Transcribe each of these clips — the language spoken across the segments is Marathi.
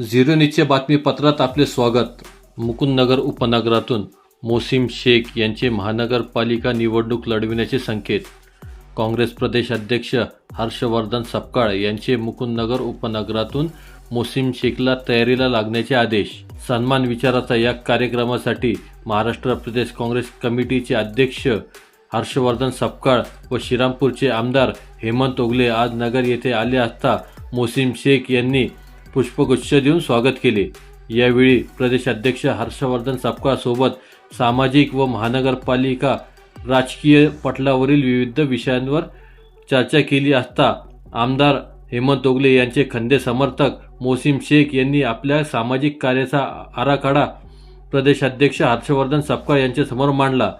झिरो न्यूजच्या बातमीपत्रात आपले स्वागत. मुकुंदनगर उपनगरातून मोसीम शेख यांचे महानगरपालिका निवडणूक लढविण्याचे संकेत. काँग्रेस प्रदेश अध्यक्ष हर्षवर्धन सपकाळ यांचे मुकुंदनगर उपनगरातून मोसीम शेखला तयारीला लागण्याचे आदेश. सन्मान विचाराचा या कार्यक्रमासाठी महाराष्ट्र प्रदेश काँग्रेस कमिटीचे अध्यक्ष हर्षवर्धन सपकाळ व श्रीरामपूरचे आमदार हेमंत ओगले आज नगर येथे आले असता मोसीम शेख यांनी पुष्पगुच्छ देऊन स्वागत केले. यावेळी प्रदेशाध्यक्ष हर्षवर्धन सापकासोबत सामाजिक व महानगरपालिका राजकीय पटलावरील विविध विषयांवर चर्चा केली असता आमदार हेमंत ओगले यांचे खंदे समर्थक मोसीम शेख यांनी आपल्या सामाजिक कार्याचा आराखडा प्रदेशाध्यक्ष हर्षवर्धन सपकाळ यांच्यासमोर मांडला.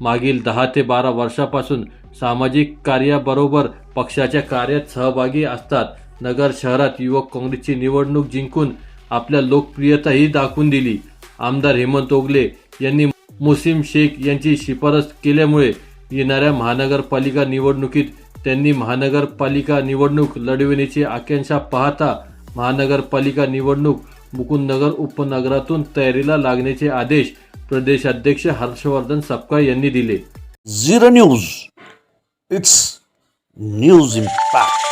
मागील दहा ते बारा वर्षापासून सामाजिक कार्याबरोबर पक्षाच्या कार्यात सहभागी असतात. नगर शहरात युवक काँग्रेसची निवडणूक जिंकून आपल्या लोकप्रियताही दाखवून दिली. आमदार हेमंत ओगले यांनी मोसीम शेख यांची शिफारस केल्यामुळे येणाऱ्या महानगरपालिका निवडणुकीत त्यांनी महानगरपालिका निवडणूक लढविण्याची आकांक्षा पाहता महानगरपालिका निवडणूक मुकुंदनगर उपनगरातून तयारीला लागण्याचे आदेश प्रदेशाध्यक्ष हर्षवर्धन सपकाळ यांनी दिले. Zero news. It's news impact.